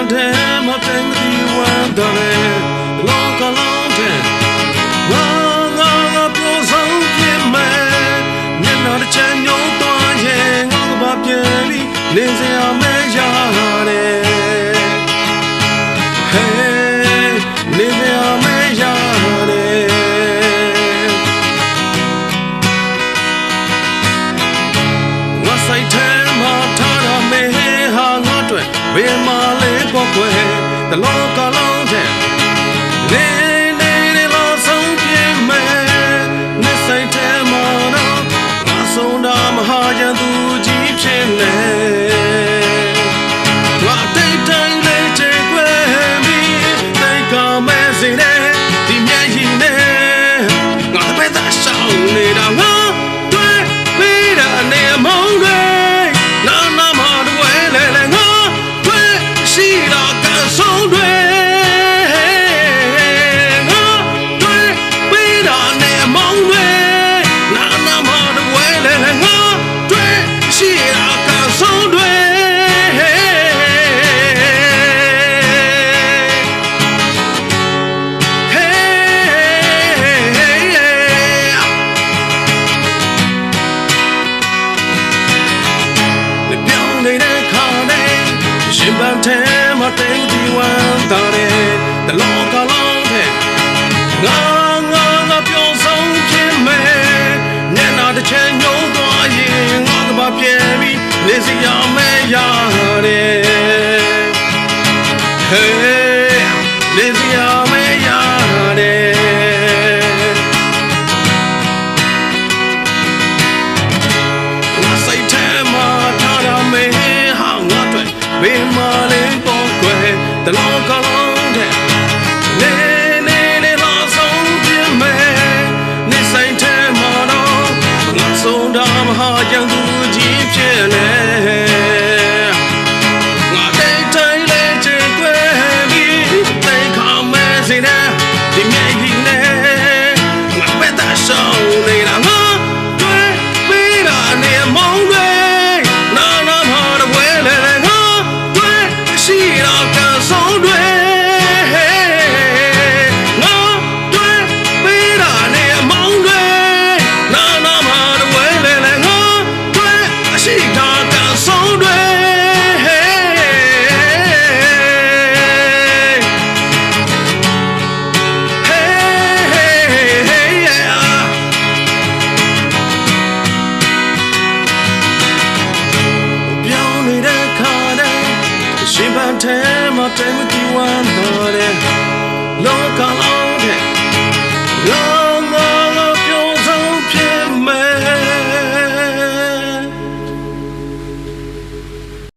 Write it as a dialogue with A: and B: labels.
A: မသိမသိဝမ်းတယ်လောကလုံးတဲ့ငါငါငါပြောဆုံးပြမယ်မျက်နှာတစ်ချမ်းညုံသွားရင်ငါကဘာပြေပြီးနေစရာမဲရတယ် Hey နေစရာမဲရတယ်ငါဆိုင်ထဲမှာထားရမေဟာငါ တလောကလုံးတဲ့နေနေနေလို့ဆုံးပြမယ်နေဆိုင်ထဲမှာတော့ငါဆုံးတာမဟာရန်သူကြီးဖြစ်နေငါတိတ်တိုင်းလေးချေခွဲပြီးတိတ်ကမဲစီတဲ့ဒီမျက်ရည်နဲ့ငါတပည့်သားရှောင်းနေတာငါ ထဲမှာတိတ်ဒီဝမ်းတာတဲ့တလောကလုံးတဲ့ငါငါငါပြောဆုံးခြင်းမဲ့ညနာတစ်ချက်ညုံသွားရင်ငါကဘာပြေပြီးနေစရာမဲရတယ် Hey လုံး ထဲမှာတဲမတီဝမ်းတော်တဲ့လောကလုံးတဲ့လော